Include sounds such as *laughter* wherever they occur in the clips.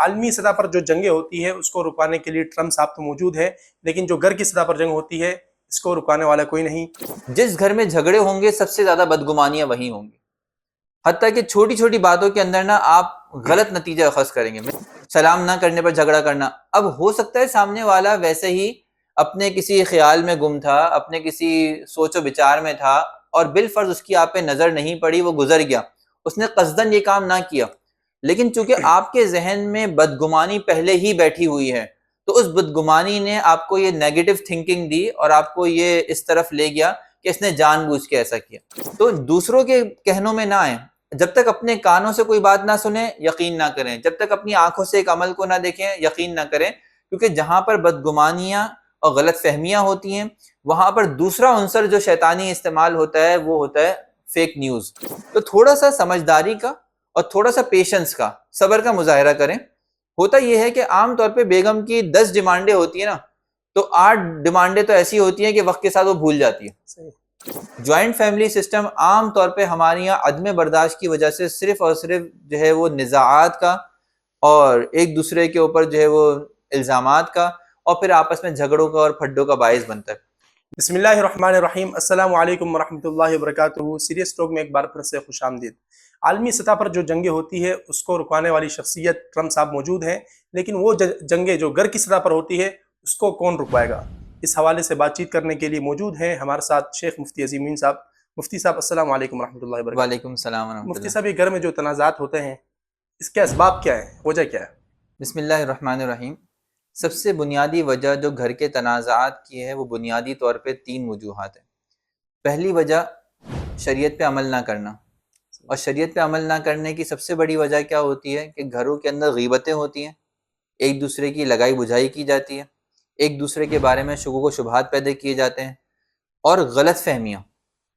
عالمی سطح پر جو جنگیں ہوتی ہے اس کو رکانے کے لیے ٹرمپ صاحب تو موجود ہے لیکن جو گھر کی سطح پر جنگ ہوتی ہے، اس کو رکانے والا کوئی نہیں۔ جس گھر میں جھگڑے ہوں گے، سب سے زیادہ بدگمانیاں وہی ہوں گی۔ حتیٰ کہ چھوٹی چھوٹی باتوں کے اندر نا آپ غلط نتیجہ اخذ کریں گے۔ سلام نہ کرنے پر جھگڑا کرنا۔ اب ہو سکتا ہے سامنے والا ویسے ہی اپنے کسی خیال میں گم تھا، اپنے کسی سوچ و بچار میں تھا اور بالفرض اس کی آپ پہ نظر نہیں پڑی، وہ گزر گیا۔ اس نے قصدن یہ کام نہ کیا۔ لیکن چونکہ *coughs* آپ کے ذہن میں بدگمانی پہلے ہی بیٹھی ہوئی ہے تو اس بدگمانی نے آپ کو یہ نیگیٹو تھنکنگ دی اور آپ کو یہ اس طرف لے گیا کہ اس نے جان بوجھ کے ایسا کیا۔ تو دوسروں کے کہنوں میں نہ آئیں۔ جب تک اپنے کانوں سے کوئی بات نہ سنیں یقین نہ کریں۔ جب تک اپنی آنکھوں سے ایک عمل کو نہ دیکھیں یقین نہ کریں۔ کیونکہ جہاں پر بدگمانیاں اور غلط فہمیاں ہوتی ہیں وہاں پر دوسرا عنصر جو شیطانی استعمال ہوتا ہے وہ ہوتا ہے فیک نیوز تو تھوڑا سا سمجھداری کا اور تھوڑا سا پیشنس کا صبر کا مظاہرہ کریں۔ ہوتا یہ ہے کہ عام طور پہ بیگم کی دس ڈیمانڈیں ہوتی ہیں نا تو آٹھ ڈیمانڈیں تو ایسی ہوتی ہیں کہ وقت کے ساتھ وہ بھول جاتی ہے جوائنٹ فیملی سسٹم عام طور پہ ہمارے یہاں عدم برداشت کی وجہ سے صرف اور صرف جو ہے وہ نزاعات کا اور ایک دوسرے کے اوپر جو ہے وہ الزامات کا اور پھر آپس میں جھگڑوں کا اور پھڈوں کا باعث بنتا ہے۔ بسم اللہ الرحمن الرحیم السلام علیکم ورحمۃ اللہ وبرکاتہ۔ سیریس ٹاک میں ایک بار پھر سے خوش آمدید۔ عالمی سطح پر جو جنگیں ہوتی ہے اس کو رکانے والی شخصیت ٹرمپ صاحب موجود ہیں لیکن وہ جنگیں جو گھر کی سطح پر ہوتی ہے اس کو کون رکوائے گا؟ اس حوالے سے بات چیت کرنے کے لیے موجود ہیں ہمارے ساتھ شیخ مفتی عظیم صاحب۔ مفتی صاحب السلام علیکم ورحمۃ اللہ وبرکاتہ۔ وعلیکم السلام ورحمۃ مفتی صاحب یہ گھر میں جو تنازعات ہوتے ہیں اس کے اسباب کیا ہیں؟ وجہ کیا ہے؟ بسم اللہ الرحمن الرحیم۔ سب سے بنیادی وجہ جو گھر کے تنازعات کی ہے وہ بنیادی طور پہ تین وجوہات ہیں۔ پہلی وجہ شریعت پہ عمل نہ کرنا۔ اور شریعت پہ عمل نہ کرنے کی سب سے بڑی وجہ کیا ہوتی ہے کہ گھروں کے اندر غیبتیں ہوتی ہیں، ایک دوسرے کی لگائی بجھائی کی جاتی ہے ایک دوسرے کے بارے میں شکوک و شبہات پیدا کیے جاتے ہیں اور غلط فہمیاں۔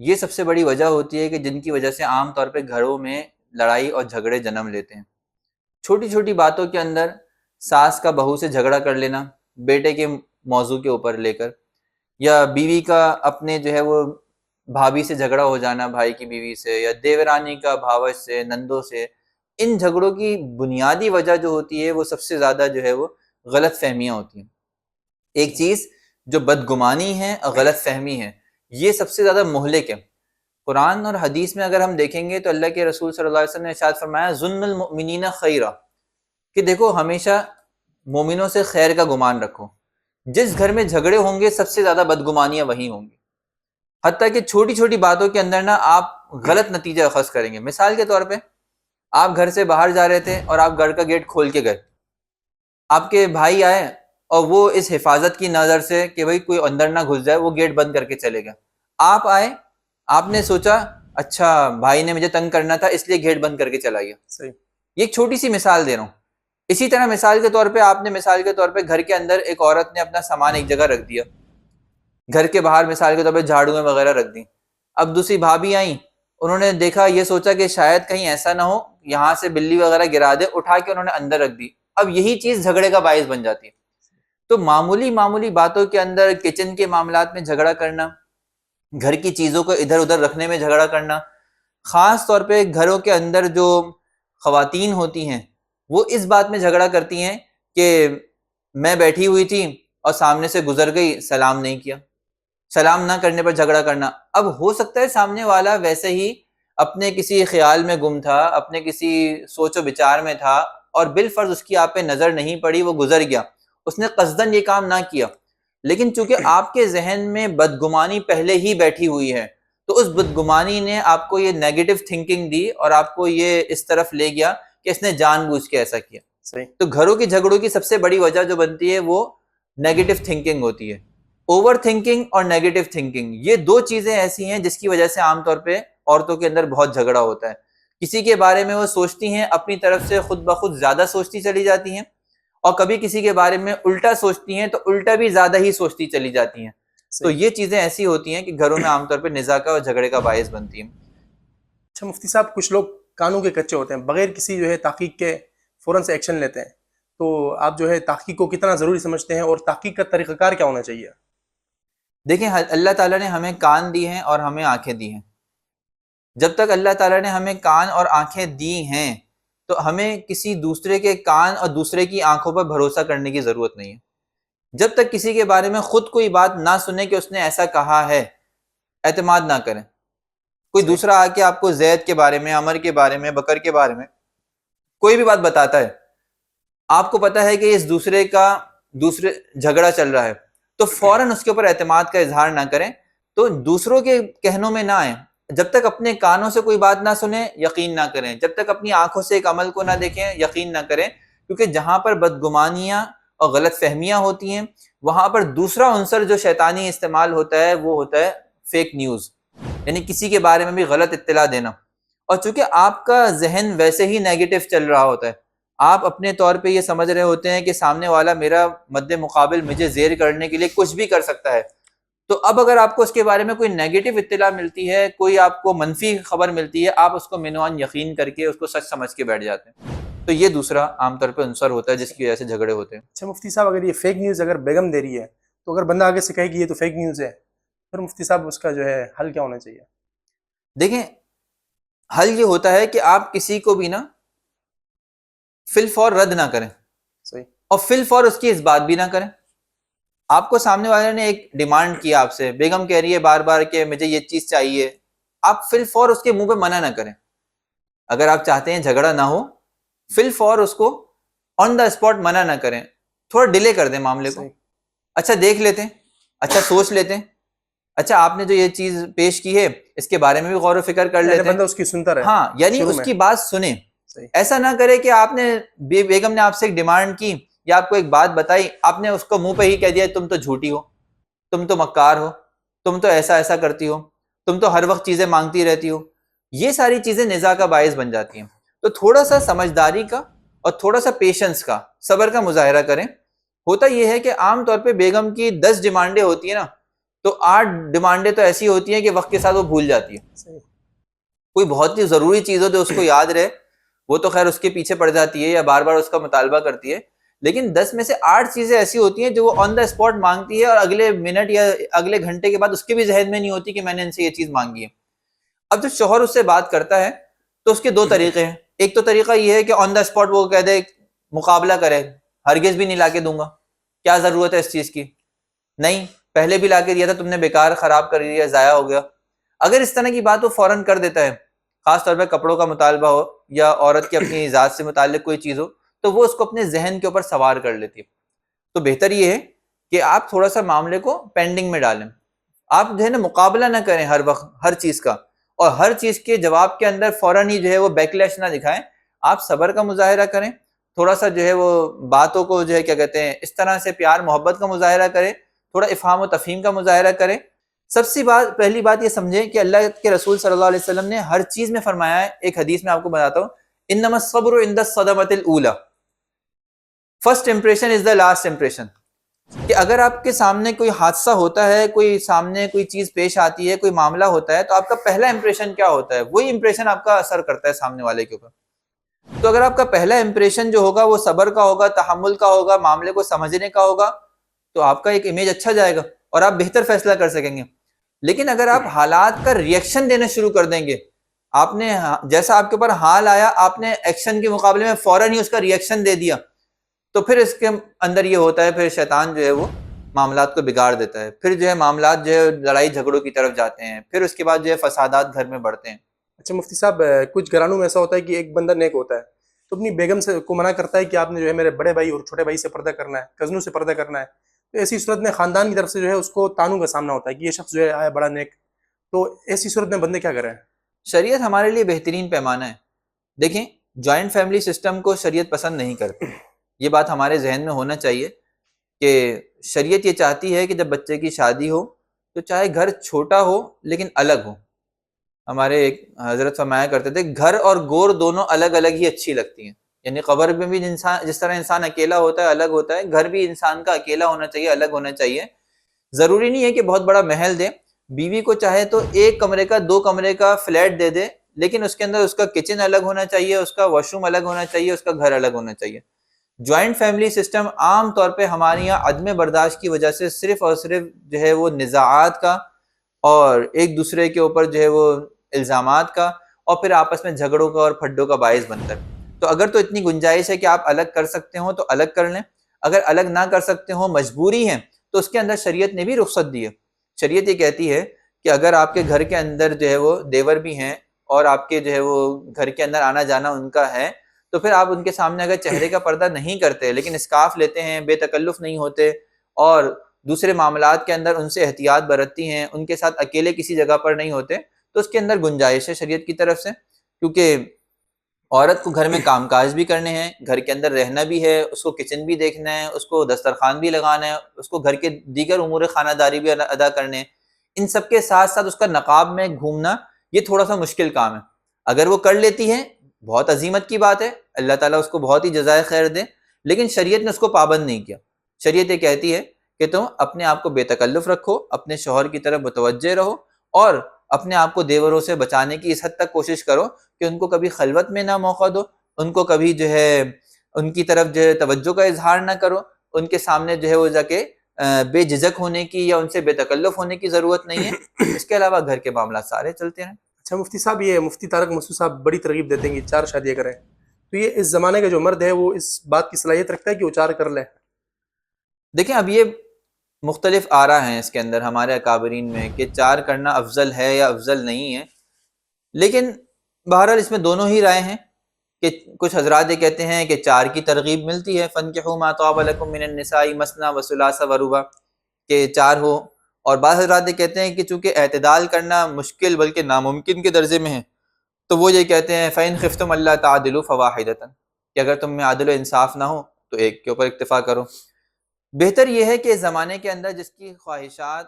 یہ سب سے بڑی وجہ ہوتی ہے کہ جن کی وجہ سے عام طور پہ گھروں میں لڑائی اور جھگڑے جنم لیتے ہیں۔ چھوٹی چھوٹی باتوں کے اندر ساس کا بہو سے جھگڑا کر لینا، بیٹے کے موضوع کے اوپر لے کر، یا بیوی کا اپنے جو ہے وہ بھابھی سے جھگڑا ہو جانا بھائی کی بیوی سے یا دیورانی کا بھاوش سے، نندوں سے، ان جھگڑوں کی بنیادی وجہ جو ہوتی ہے، وہ سب سے زیادہ جو ہے وہ غلط فہمیاں ہوتی ہیں۔ ایک چیز جو بدگمانی ہے اور غلط فہمی ہے، یہ سب سے زیادہ مہلک ہے۔ قرآن اور حدیث میں اگر ہم دیکھیں گے تو اللہ کے رسول صلی اللہ علیہ وسلم نے ارشاد فرمایا ظلم المؤمنین خیرہ کہ دیکھو ہمیشہ مومنوں سے خیر کا گمان رکھو۔ جس گھر میں جھگڑے ہوں گے، سب سے زیادہ بدگمانیاں وہی ہوں گی۔ حتیٰ کہ چھوٹی چھوٹی باتوں کے اندر نا آپ غلط نتیجہ اخذ کریں گے۔ مثال کے طور پہ آپ گھر سے باہر جا رہے تھے اور آپ گھر کا گیٹ کھول کے گئے۔ آپ کے بھائی آئے اور وہ اس حفاظت کی نظر سے کہ بھائی کوئی اندر نہ گھس جائے وہ گیٹ بند کر کے چلے گا آپ آئے آپ نے سوچا اچھا بھائی نے مجھے تنگ کرنا تھا اس لیے گیٹ بند کر کے چلا گیا۔ صحیح۔ یہ ایک چھوٹی سی مثال دے رہا ہوں۔ اسی طرح مثال کے طور پہ آپ نے مثال کے طور پہ گھر کے اندر ایک عورت نے اپنا سامان ایک جگہ رکھ دیا۔ گھر کے باہر مثال کے طور پہ جھاڑو وغیرہ رکھ دی اب دوسری بھابھی آئیں، انہوں نے دیکھا، یہ سوچا کہ شاید کہیں ایسا نہ ہو، یہاں سے بلی وغیرہ گرا دے، اٹھا کے انہوں نے اندر رکھ دی۔ اب یہی چیز جھگڑے کا باعث بن جاتی ہے۔ تو معمولی معمولی باتوں کے اندر، کچن کے معاملات میں جھگڑا کرنا، گھر کی چیزوں کو ادھر ادھر رکھنے میں جھگڑا کرنا، خاص طور پہ گھروں کے اندر جو خواتین ہوتی ہیں، وہ اس بات میں جھگڑا کرتی ہیں کہ میں بیٹھی ہوئی تھی اور سامنے سے گزر گئی، سلام نہیں کیا۔ سلام نہ کرنے پر جھگڑا کرنا۔ اب ہو سکتا ہے سامنے والا ویسے ہی اپنے کسی خیال میں گم تھا اپنے کسی سوچ و بچار میں تھا اور بالفرض اس کی آپ پہ نظر نہیں پڑی وہ گزر گیا۔ اس نے قصدن یہ کام نہ کیا۔ لیکن چونکہ آپ کے ذہن میں بدگمانی پہلے ہی بیٹھی ہوئی ہے تو اس بدگمانی نے آپ کو یہ نیگیٹو تھنکنگ دی اور آپ کو یہ اس طرف لے گیا کہ اس نے جان بوجھ کے ایسا کیا۔ صحیح۔ تو گھروں کی جھگڑوں کی سب سے بڑی وجہ جو بنتی ہے وہ نیگیٹو تھنکنگ ہوتی ہے۔ اوور تھنکنگ اور نیگیٹو تھنکنگ یہ دو چیزیں ایسی ہیں جس کی وجہ سے عام طور پہ عورتوں کے اندر بہت جھگڑا ہوتا ہے۔ کسی کے بارے میں وہ سوچتی ہیں اپنی طرف سے خود بخود زیادہ سوچتی چلی جاتی ہیں اور کبھی کسی کے بارے میں الٹا سوچتی ہیں تو الٹا بھی زیادہ ہی سوچتی چلی جاتی ہیں۔ تو یہ چیزیں ایسی ہوتی ہیں کہ گھروں میں عام طور پہ نزا کا اور جھگڑے کا باعث بنتی ہیں۔ اچھا مفتی صاحب کچھ لوگ قانون کے کچے ہوتے ہیں بغیر کسی جو ہے تحقیق کے فوراً سے ایکشن لیتے ہیں۔ تو آپ جو ہے تحقیق کو کتنا ضروری سمجھتے ہیں اور تحقیق کا طریقہ کار کیا ہونا چاہیے؟ دیکھیں اللہ تعالیٰ نے ہمیں کان دی ہیں اور ہمیں آنکھیں دی ہیں۔ جب تک اللہ تعالیٰ نے ہمیں کان اور آنکھیں دی ہیں تو ہمیں کسی دوسرے کے کان اور دوسرے کی آنکھوں پر بھروسہ کرنے کی ضرورت نہیں ہے۔ جب تک کسی کے بارے میں خود کوئی بات نہ سنے کہ اس نے ایسا کہا ہے اعتماد نہ کریں۔ کوئی۔ دوسرا آ کے آپ کو زید کے بارے میں امر کے بارے میں بکر کے بارے میں کوئی بھی بات بتاتا ہے آپ کو پتا ہے کہ اس دوسرے کا دوسرے جھگڑا چل رہا ہے۔ تو فوراً اس کے اوپر اعتماد کا اظہار نہ کریں تو دوسروں کے کہنوں میں نہ آئیں۔ جب تک اپنے کانوں سے کوئی بات نہ سنیں، یقین نہ کریں۔ جب تک اپنی آنکھوں سے ایک عمل کو نہ دیکھیں، یقین نہ کریں۔ کیونکہ جہاں پر بدگمانیاں اور غلط فہمیاں ہوتی ہیں، وہاں پر دوسرا عنصر جو شیطانی استعمال ہوتا ہے، وہ ہوتا ہے فیک نیوز یعنی کسی کے بارے میں بھی غلط اطلاع دینا۔ اور چونکہ آپ کا ذہن ویسے ہی نیگیٹو چل رہا ہوتا ہے آپ اپنے طور پہ یہ سمجھ رہے ہوتے ہیں کہ سامنے والا میرا مد مقابل مجھے زیر کرنے کے لیے کچھ بھی کر سکتا ہے۔ تو اب اگر آپ کو اس کے بارے میں کوئی نیگیٹو اطلاع ملتی ہے کوئی آپ کو منفی خبر ملتی ہے آپ اس کو منوان یقین کر کے اس کو سچ سمجھ کے بیٹھ جاتے ہیں۔ تو یہ دوسرا عام طور پہ عنصر ہوتا ہے جس کی وجہ سے جھگڑے ہوتے ہیں۔ اچھا مفتی صاحب اگر یہ فیک نیوز اگر بیگم دے رہی ہے تو اگر بندہ آگے سے کہے کہ یہ تو فیک نیوز ہے پھر مفتی صاحب اس کا جو ہے حل کیا ہونا چاہیے؟ دیکھیں حل یہ ہوتا ہے کہ آپ کسی کو بھی نا فل فور رد نہ کریں۔ صحیح۔ اور فل فور اس کی اس بات بھی نہ کریں۔ آپ کو سامنے والے نے ایک ڈیمانڈ کیا آپ سے۔ بیگم کہہ رہی ہے بار بار کہ مجھے یہ چیز چاہیے۔ آپ فل فور اس کے منہ پہ منع نہ کریں۔ اگر آپ چاہتے ہیں جھگڑا نہ ہو فل فور اس کو آن دا اسپاٹ منع نہ کریں۔ تھوڑا ڈیلے کر دیں معاملے کو۔ اچھا دیکھ لیتے ہیں۔ اچھا سوچ لیتے ہیں۔ اچھا آپ نے جو یہ چیز پیش کی ہے اس کے بارے میں بھی غور و فکر کر یعنی لیتے ہیں۔ اس کی سنتا رہے۔ ہاں یعنی اس۔ کی بات سنیں۔ ایسا نہ کرے کہ آپ نے بیگم نے آپ سے ایک ڈیمانڈ کی یا آپ کو ایک بات بتائی آپ نے اس کو منہ پہ ہی کہہ دیا تم تو جھوٹی ہو تم تو مکار ہو تم تو ایسا ایسا کرتی ہو تم تو ہر وقت چیزیں مانگتی رہتی ہو۔ یہ ساری چیزیں نزا کا باعث بن جاتی ہیں۔ تو تھوڑا سا سمجھداری کا اور تھوڑا سا پیشنس کا صبر کا مظاہرہ کریں۔ ہوتا یہ ہے کہ عام طور پہ بیگم کی دس ڈیمانڈیں ہوتی ہیں نا تو آٹھ ڈیمانڈیں تو ایسی ہوتی ہیں کہ وقت کے ساتھ وہ بھول جاتی ہے کوئی بہت ہی ضروری چیز ہو جو اس کو یاد رہے وہ تو خیر اس کے پیچھے پڑ جاتی ہے یا بار بار اس کا مطالبہ کرتی ہے لیکن دس میں سے آٹھ چیزیں ایسی ہوتی ہیں جو وہ آن دا اسپاٹ مانگتی ہے اور اگلے منٹ یا اگلے گھنٹے کے بعد اس کے بھی ذہن میں نہیں ہوتی کہ میں نے ان سے یہ چیز مانگی ہے۔ اب جب شوہر اس سے بات کرتا ہے تو اس کے دو طریقے ہیں۔ ایک تو طریقہ یہ ہے کہ آن دا اسپاٹ وہ کہہ دے مقابلہ کرے ہرگز بھی نہیں لا کے دوں گا۔ کیا ضرورت ہے اس چیز کی؟ نہیں پہلے بھی لا کے دیا تھا تم نے بیکار خراب کر دیا ضائع ہو گیا۔ اگر اس طرح کی بات وہ فوراً کر دیتا ہے خاص طور پہ کپڑوں کا مطالبہ ہو یا عورت کی اپنی ذات سے متعلق کوئی چیز ہو، تو وہ اس کو اپنے ذہن کے اوپر سوار کر لیتی ہے۔ تو بہتر یہ ہے کہ آپ تھوڑا سا معاملے کو پینڈنگ میں ڈالیں۔ آپ جو ہے نا مقابلہ نہ کریں ہر وقت، ہر چیز کا۔ اور ہر چیز کے جواب کے اندر فوراً ہی جو ہے وہ بیکلیش نہ دکھائیں۔ آپ صبر کا مظاہرہ کریں، تھوڑا سا جو ہے وہ باتوں کو جو ہے کیا کہتے ہیں، اس طرح سے پیار، محبت کا مظاہرہ کریں، تھوڑا افہام و تفہیم کا مظاہرہ کریں۔ سب سے بات پہلی بات یہ سمجھیں کہ اللہ کے رسول صلی اللہ علیہ وسلم نے ہر چیز میں فرمایا ہے۔ ایک حدیث میں آپ کو بتاتا ہوں۔ ان انما الصبر عند الصدمۃ الاولى۔ First impression is the last impression کہ اگر آپ کے سامنے کوئی حادثہ ہوتا ہے، کوئی سامنے کوئی چیز پیش آتی ہے، کوئی معاملہ ہوتا ہے، تو آپ کا پہلا امپریشن کیا ہوتا ہے؟ وہی امپریشن آپ کا اثر کرتا ہے سامنے والے کے اوپر۔ تو اگر آپ کا پہلا امپریشن جو ہوگا، وہ صبر کا ہوگا، تحمل کا ہوگا، معاملے کو سمجھنے کا ہوگا، تو آپ کا ایک امیج اچھا جائے گا اور آپ بہتر فیصلہ کر سکیں گے۔ لیکن اگر آپ حالات کا ریئیکشن دینا شروع کر دیں گے، آپ نے ہاں، جیسا آپ کے اوپر حال آیا، آپ نے ایکشن کے مقابلے میں فوراً ہی اس کا ریئیکشن دے دیا، تو پھر اس کے اندر یہ ہوتا ہے، پھر شیطان جو ہے وہ معاملات کو بگاڑ دیتا ہے، پھر جو ہے معاملات جو ہے لڑائی جھگڑوں کی طرف جاتے ہیں، پھر اس کے بعد جو ہے فسادات گھر میں بڑھتے ہیں۔ اچھا مفتی صاحب، کچھ گھرانوں میں ایسا ہوتا ہے کہ ایک بندہ نیک ہوتا ہے، تو اپنی بیگم سے کو منع کرتا ہے کہ آپ نے جو ہے میرے بڑے بھائی اور چھوٹے بھائی سے پردہ کرنا ہے، کزنوں سے پردہ کرنا ہے تو ایسی صورت میں خاندان کی طرف سے جو ہے اس کو تانوں کا سامنا ہوتا ہے کہ یہ شخص جو ہے آیا بڑا نیک۔ تو ایسی صورت میں بندے کیا کریں شریعت ہمارے لیے بہترین پیمانہ ہے۔ دیکھیں، جوائنٹ فیملی سسٹم کو شریعت پسند نہیں کرتی یہ بات ہمارے ذہن میں ہونا چاہیے کہ شریعت یہ چاہتی ہے کہ جب بچے کی شادی ہو تو چاہے گھر چھوٹا ہو لیکن الگ ہو۔ ہمارے ایک حضرت فرمایا کرتے تھے، گھر اور گور دونوں الگ الگ ہی اچھی لگتی ہیں۔ یعنی قبر میں بھی انسان، جس طرح انسان اکیلا ہوتا ہے، الگ ہوتا ہے، گھر بھی انسان کا اکیلا ہونا چاہیے، الگ ہونا چاہیے۔ ضروری نہیں ہے کہ بہت بڑا محل دے بیوی کو چاہے تو ایک کمرے کا، دو کمرے کا فلیٹ دے دے، لیکن اس کے اندر اس کا کچن الگ ہونا چاہیے، اس کا واش روم الگ ہونا چاہیے، اس کا گھر الگ ہونا چاہیے۔ جوائنٹ فیملی سسٹم عام طور پہ ہمارے یہاں عدم برداشت کی وجہ سے صرف اور صرف جو ہے وہ نزاعات کا اور ایک دوسرے کے اوپر جو ہے وہ الزامات کا اور پھر آپس میں جھگڑوں کا اور پھڈوں کا باعث بنتا ہے۔ تو اگر تو اتنی گنجائش ہے کہ آپ الگ کر سکتے ہوں تو الگ کر لیں۔ اگر الگ نہ کر سکتے ہوں، مجبوری ہے تو اس کے اندر شریعت نے بھی رخصت دی ہے۔ شریعت یہ کہتی ہے کہ اگر آپ کے گھر کے اندر جو ہے وہ دیور بھی ہیں اور آپ کے جو ہے وہ گھر کے اندر آنا جانا ان کا ہے، تو پھر آپ ان کے سامنے اگر چہرے کا پردہ نہیں کرتے، لیکن اسکاف لیتے ہیں، بے تکلف نہیں ہوتے اور دوسرے معاملات کے اندر ان سے احتیاط برتتی ہیں، ان کے ساتھ اکیلے کسی جگہ پر نہیں ہوتے، تو اس کے اندر گنجائش ہے شریعت کی طرف سے۔ کیونکہ عورت کو گھر میں کام کاج بھی کرنے ہیں، گھر کے اندر رہنا بھی ہے، اس کو کچن بھی دیکھنا ہے، اس کو دسترخوان بھی لگانا ہے، اس کو گھر کے دیگر امور خانہ داری بھی ادا کرنے ہیں۔ ان سب کے ساتھ ساتھ اس کا نقاب میں گھومنا، یہ تھوڑا سا مشکل کام ہے۔ اگر وہ کر لیتی ہے بہت عظیمت کی بات ہے، اللہ تعالیٰ اس کو بہت ہی جزائے خیر دے، لیکن شریعت نے اس کو پابند نہیں کیا۔ شریعت یہ کہتی ہے کہ تم اپنے آپ کو بے تکلف رکھو، اپنے شوہر کی طرف متوجہ رہو اور اپنے آپ کو دیوروں سے بچانے کی اس حد تک کوشش کرو کہ ان کو کبھی خلوت میں نہ موقع دو ان کو کبھی جو ہے ان کی طرف جو ہے توجہ کا اظہار نہ کرو۔ ان کے سامنے جو ہے وہ جا کے بے جھجک ہونے کی یا ان سے بے تکلف ہونے کی ضرورت نہیں ہے۔ اس کے علاوہ گھر کے معاملات سارے چلتے ہیں اچھا مفتی صاحب یہ مفتی طارق مسعود صاحب بڑی ترغیب دیتے ہیں کہ چار شادیاں کریں۔ تو یہ اس زمانے کا جو مرد ہے وہ اس بات کی صلاحیت رکھتا ہے کہ وہ چار کر لے دیکھیں اب یہ مختلف آ رہا ہیں اس کے اندر ہمارے اکابرین میں کہ چار کرنا افضل ہے یا افضل نہیں ہے۔ لیکن بہرحال اس میں دونوں ہی رائے ہیں کہ کچھ حضرات یہ کہتے ہیں کہ چار کی ترغیب ملتی ہے۔ فن کے ہو ماتواب من النسائی مسنا وسلاس وروبا کہ چار ہو۔ اور بعض حضرات یہ کہتے ہیں کہ چونکہ اعتدال کرنا مشکل بلکہ ناممکن کے درجے میں ہے، تو وہ یہ کہتے ہیں فین خفتم اللہ تعدل فواحد کہ اگر تم میں عادل و انصاف نہ ہو تو ایک کے اوپر اکتفا کرو۔ بہتر یہ ہے کہ اس زمانے کے اندر جس کی خواہشات